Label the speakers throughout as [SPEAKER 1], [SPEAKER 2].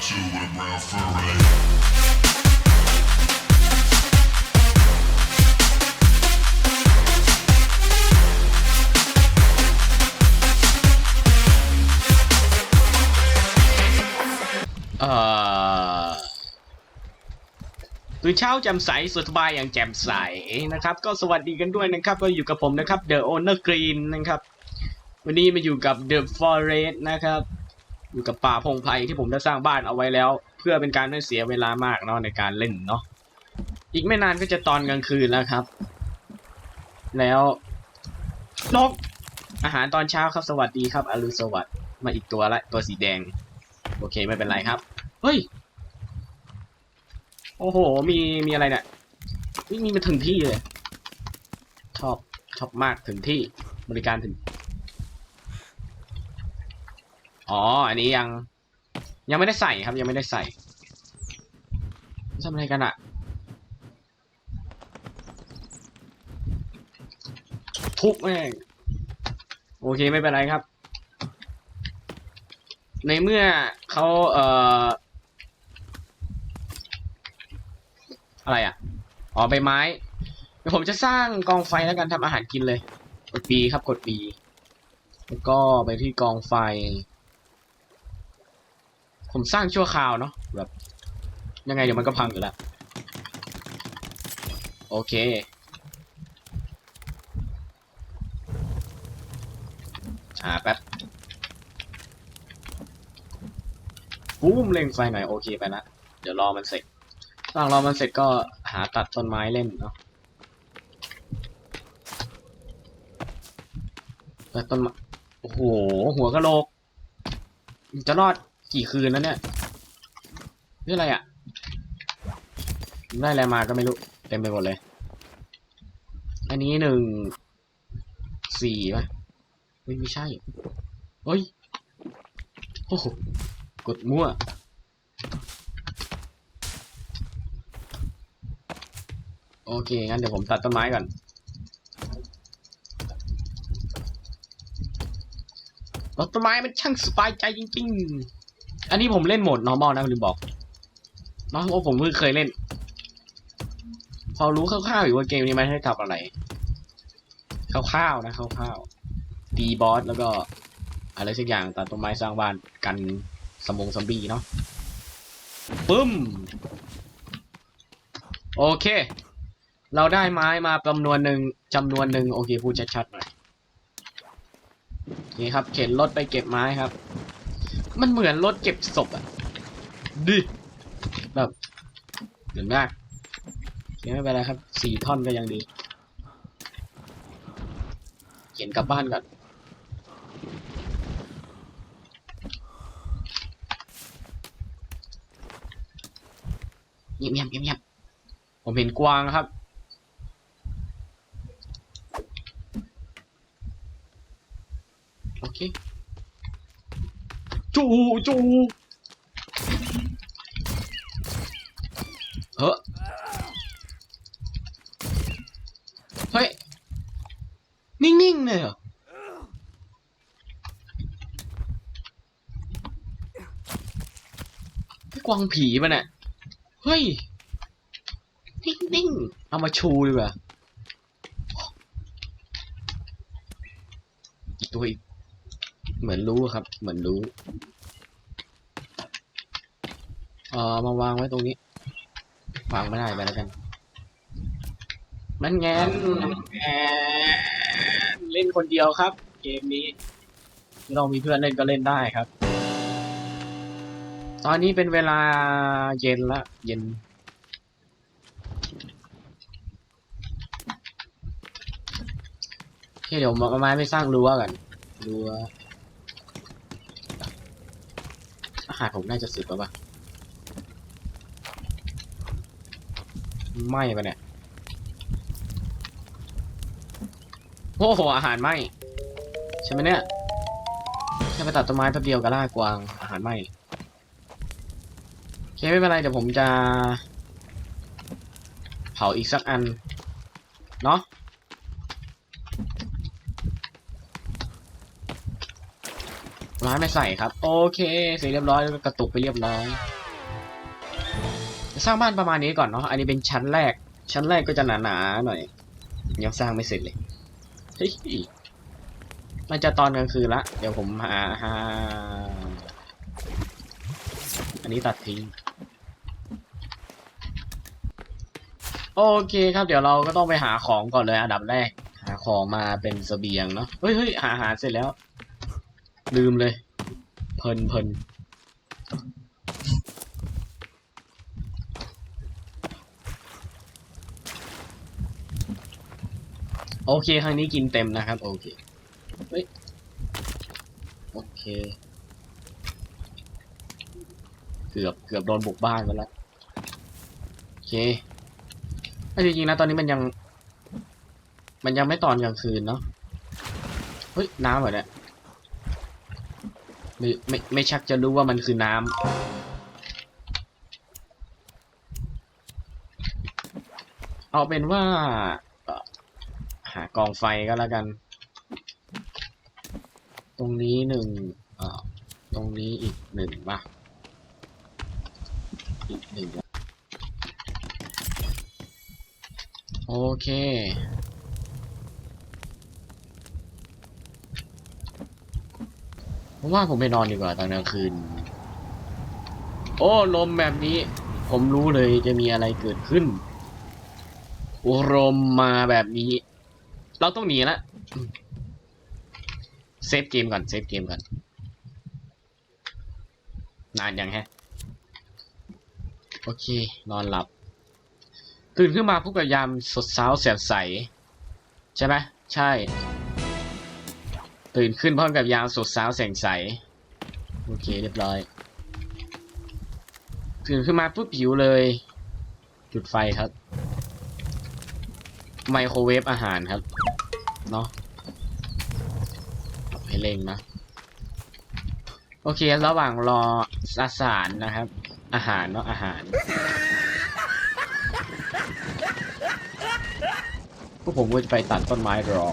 [SPEAKER 1] at you with a brown fur rag.
[SPEAKER 2] เอ่อตื่นเช้าแจ่มใสสดสบายอย่างแจ่มใสนะครับ ก็สวัสดีกันด้วยนะครับ ก็อยู่กับผมนะครับ The Owner Green นะครับ วันนี้มาอยู่กับ The Forest นะครับ อยู่กับป่าพงไพรที่ผมได้สร้างบ้านเอาไว้แล้ว เพื่อเป็นการไม่เสียเวลามากเนาะในการเล่นเนาะอีกไม่นานก็จะตอนกลางคืนแล้วครับ แล้วนกอาหารตอนเช้าครับสวัสดีครับอรุณสวัสดิ์มาอีกตัวละตัวสีแดง โอเคไม่เป็นไรครับ เฮ้ย โอ้โห มีมีอะไรเนี่ยนี่มีมาถึงที่เลยชอบชอบมากถึงที่บริการถึง อ๋อ อันนี้ยัง ยังไม่ได้ใส่ครับ ยังไม่ได้ใส่ทำอะไรกันอะทุบแม่งโอเคไม่เป็นไรครับ ในเมื่อเขาเอ่อ อะไรอะ อ๋อใบไม้ เดี๋ยวผมจะสร้างกองไฟแล้วกันทำอาหารกินเลย กดปีครับกดปีแล้วก็ไปที่กองไฟ ผมสร้างชั่วคราวเนาะแบบ ยังไงเดี๋ยวมันก็พังอยู่แล้ว โอเค อ่าแป๊บบูมเล็งไฟหน่อยโอเคไปละเดี๋ยวรอมันเสร็จหลังรอมันเสร็จก็หาตัดต้นไม้เล่นเนาะตัดต้นไม้โอ้โห หัวกะโหลก จะรอด กี่คืนแล้วเนี่ยนี่อะไรอะ่ะได้อะไรมาก็ไม่รู้ เต็มไปหมดเลย อันนี้หนึ่งสี่ป่ะไม่ใช่เฮ้ยโอ้โหกดมั่วโอเค งั้นเดี๋ยวผมตัดต้นไม้ก่อน ต้นไม้มันช่างสบายใจจริง ๆ อันนี้ผมเล่นโหมด normal นะลืมบอกเนาะว่าผมเพิ่งเคยเล่น พอรู้คร่าวๆอยู่ว่าเกมนี้มันให้ทำอะไรคร่าวๆนะคร่าวๆตีบอสแล้วก็ อะไรสักอย่างตัดต้นไม้สร้างบ้านกันสมองซอมบี้เนาะปึ้ม โอเค เราได้ไม้มาจำนวนหนึ่งจำนวนหนึ่งโอเคพูดชัดๆหน่อยนี่ครับ เข็นรถไปเก็บไม้ครับ มันเหมือนรถเก็บศพอะดิแบบเหมือนมากโอเคไม่เป็นไรครับสี่ท่อนก็ยังดี เขียนกลับบ้านก่อนเงียบเงียบเงียบเงียบผมเห็นกวางครับ โอเค จูจูเฮ้อเฮ้ย นิ่งๆเลยเหรอพี่กวางผีปะเนี่ยเฮ้ย นิ่งๆ เอามาชูดีกว่าอีกตัวอีก เหมือนรู้ครับ เหมือนรู้เออมาวางไว้ตรงนี้ วางไม่ได้ไปแล้วกัน มันแงนแงนเล่นคนเดียวครับ เกมนี้ไม่ต้องมีเพื่อนเล่นก็เล่นได้ครับ ตอนนี้เป็นเวลาเย็นละ เย็นเคเดี๋ยวมาไม้ไปสร้างรั้วกันรั้ว อาหารผมน่าจะสึกแล้วปะไหม่ปะเนี่ย โอ้โห อาหารไหมใช่ไหมเนี่ยแค่ไปตัดต้นไม้แป๊บเดียวก็ล่ากวาง อาหารไหมโอเคไม่เป็นไรเดี๋ยวผมจะ เผาอีกสักอัน เนาะ ม้ไม่ใส่ครับ โอเคเสร็จเรียบร้อยแล้วก็กระตุกไปเรียบร้อยสร้างบ้านประมาณนี้ก่อนเนาะอันนี้เป็นชั้นแรก ชั้นแรกก็จะหนาๆหน่อยยังสร้างไม่เสร็จเลยเฮ้ยมันจะตอนกลางคืนละเดี๋ยวผมหาหาอันนี้ตัดทิ้งโอเคครับเดี๋ยวเราก็ต้องไปหาของก่อนเลยอันดับแรก หาของมาเป็นเสบียงเนาะเฮ้ยเฮ้ยหาหาเสร็จแล้ว ลืมเลย เพลินเพลินโอเคครั้งนี้กินเต็มนะครับ โอเคเฮ้ยโอเค เกือบเกือบโดนบุกบ้านไปแล้วโอเคแต่จริงๆนะตอนนี้มันยัง มันยังไม่ตอนกลางคืนเนาะเฮ้ยน้ำเหรอเนี่ย ไม่ไม่ไม่ชักจะรู้ว่ามันคือน้ำเอาเป็นว่าหากองไฟก็แล้วกัน ตรงนี้หนึ่งตรงนี้อีกหนึ่งป่ะอีกหนึ่งโอเค ผมว่าผมไปนอนดีกว่าตอนกลางคืน โอ้ลมแบบนี้ ผมรู้เลยจะมีอะไรเกิดขึ้นลมมาแบบนี้ เราต้องหนีละเซฟเกมก่อนเซฟเกมก่อนนานยังแฮะ โอเค นอนหลับ ตื่นขึ้นมาพบกับยามสดเช้าแสบใส ใช่ไหมใช่ ตื่นขึ้นพร้อมกับยามสดเช้าแสงใส โอเคเรียบร้อย ตื่นขึ้นมาปุ๊บหิวเลย จุดไฟครับ ไมโครเวฟอาหารครับ เนาะให้เร่งนะ โอเค ระหว่างรออาสารนะครับ อาหารเนาะอาหารพวกผมก็จะไปตัดต้นไม้รอ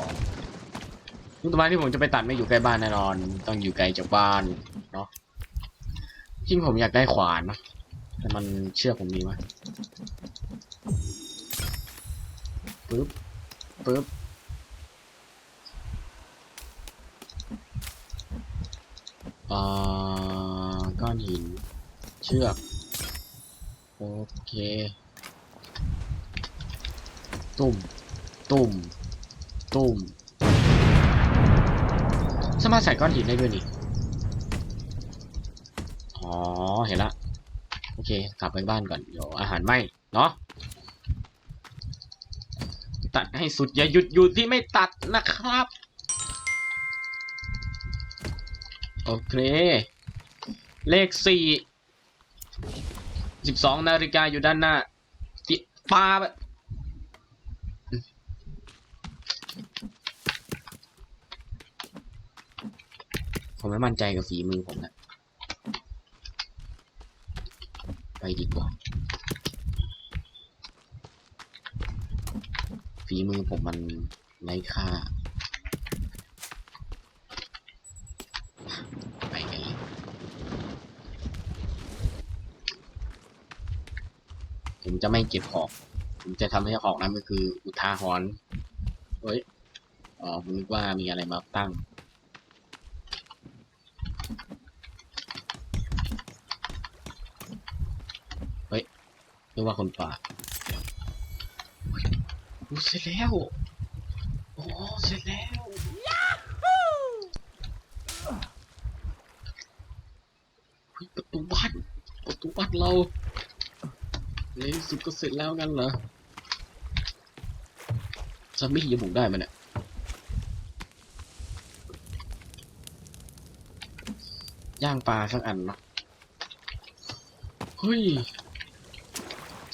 [SPEAKER 2] ต้นไม้ที่ผมจะไปตัดไม่อยู่ใกล้บ้านแน่นอน ต้องอยู่ไกลจากบ้านเนาะจริงผมอยากได้ขวานนะแต่มันเชื่อผมดีไหมปึ๊บปึ๊บอ่าก้อนหิน เชือก โอเค ตุ่ม ตุ่ม ตุ่ม สามารถใส่ก้อนหินได้ด้วยนี่ อ๋อ เห็นละ โอเค กลับไปบ้านก่อน เดี๋ยวอาหารไหมเนาะ ตัดให้สุดอย่าหยุดอยู่ที่ไม่ตัดนะครับ โอเค เลขสี่สิบสองนาฬิกาอยู่ด้านหน้าติปา ผมไม่มั่นใจกับฝีมือผมนะไปดีกว่า ฝีมือผมมันไร้ค่า ไปกันเลยผมจะไม่เก็บของ ผมจะทำให้ของนั้นมันคืออุทาหรณ์เฮ้ย อ๋อผมนึกว่ามีอะไรมาตั้ง นึกว่าคนป่าโอ้เสร็จแล้ว โอ้เสร็จแล้วเฮ้ยประตูบ้านประตูบ้านเราในสุดก็เสร็จแล้วกันเหรอจะไม่ยังบุกได้มันเนี่ยย่างปลาสักอันเนาะเฮ้ย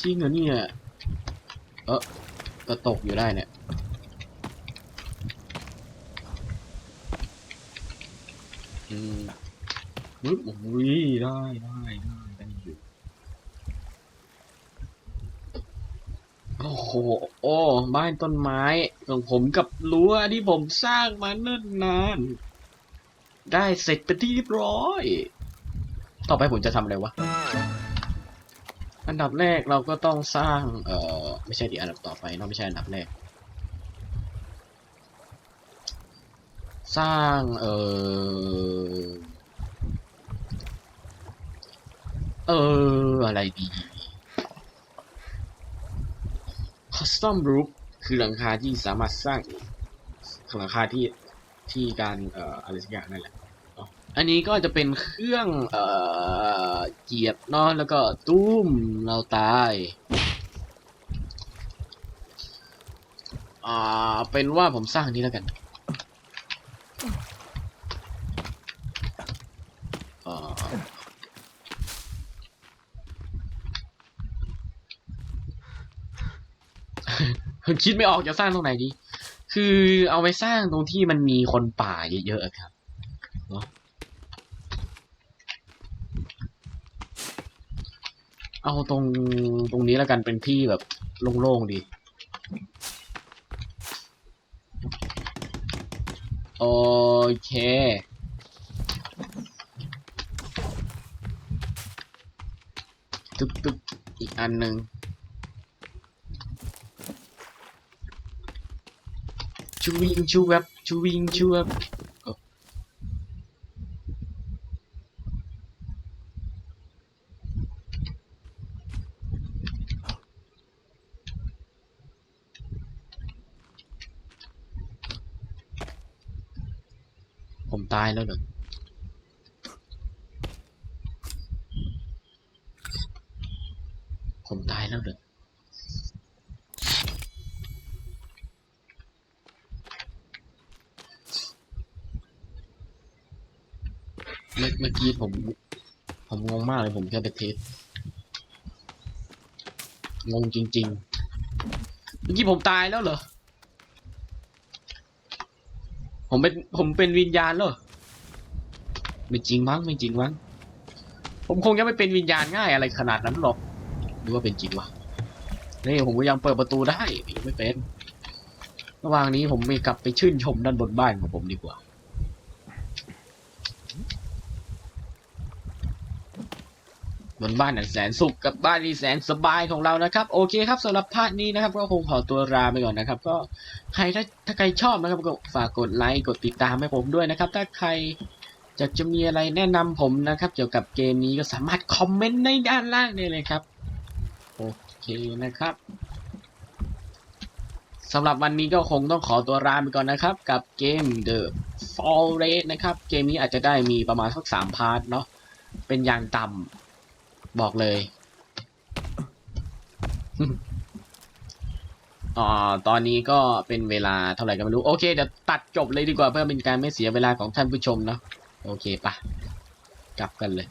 [SPEAKER 2] จริงเหรอเนี่ย เออก็ตกอยู่ได้เนี่ย อืมปึ๊บโอ้ยได้ได้ได้ได้อยู่ โอ้โห โอ้บ้านต้นไม้ของผมกับรั้วที่ผมสร้างมาเนิ่นนาน ได้เสร็จเป็นที่เรียบร้อย ต่อไปผมจะทำอะไรวะ อันดับแรกเราก็ต้องสร้าง เอ่อ ไม่ใช่ดีอันดับต่อไปเนอะไม่ใช่อันดับแรก สร้าง เอ่อ เอออะไรดี custom roof คือหลังคาที่สามารถสร้างหลังคาที่ที่การ เอ่อ อะไรสักอย่างนั่นแหละ อันนี้ก็จะเป็นเครื่องเอ่อเกียบเนาะแล้วก็ตุ้มเราตายอ่าเป็นว่าผมสร้างนี้แล้วกันเอ่อคิดไม่ออกจะสร้างตรงไหนดี คือเอาไปสร้างตรงที่มันมีคนป่าเยอะๆครับเนาะ เอาตรงตรงนี้แล้วกันเป็นที่แบบโล่งๆดี โอเค ตึกตึกๆอีกอันหนึ่งชูวิงชูแวบชูวิงชูแวบเอ้าผมตายแล้วเหรอผมตายแล้วเหรอเมื่อเมื่อกี้ผม ผมงงมากเลยผมแค่ไปเทสงงจริง ๆ เมื่อกี้ผมตายแล้วเหรอ ผมเป็น ผมเป็นวิญญาณเหรอ ไม่จริงมั้งไม่จริงมั้งผมคงจะไม่เป็นวิญญาณง่ายอะไรขนาดนั้นหรอกหรือว่าเป็นจริงวะนี่ผมก็ยังเปิดประตูได้ยังไม่เป็นระหว่างนี้ผมไปกลับไปชื่นชมด้านบนบ้านของผมดีกว่า บนบ้านอันแสนสุขกับบ้านที่แสนสบายของเรานะครับ โอเคครับสำหรับพาร์ทนี้นะครับ ก็คงขอตัวลาไปก่อนนะครับ ก็ใครถ้าถ้าใครชอบนะครับก็ฝากกดไลค์กดติดตามให้ผมด้วยนะครับ ถ้าใคร อยากจะมีอะไรแนะนำผมนะครับ เกี่ยวกับเกมนี้ก็สามารถคอมเมนต์ในด้านล่างได้เลยครับ โอเคนะครับสำหรับวันนี้ก็คงต้องขอตัวลาไปก่อนนะครับ กับเกม The Forest นะครับ เกมนี้อาจจะได้มีประมาณสักสามพาร์ทเนาะเป็นอย่างต่ำบอกเลยอ่าตอนนี้ก็เป็นเวลาเท่าไหร่ก็ไม่รู้ โอเค เดี๋ยวตัดจบเลยดีกว่าเพื่อเป็นการไม่เสียเวลาของท่านผู้ชมเนาะ โอเคปะกลับกันเลย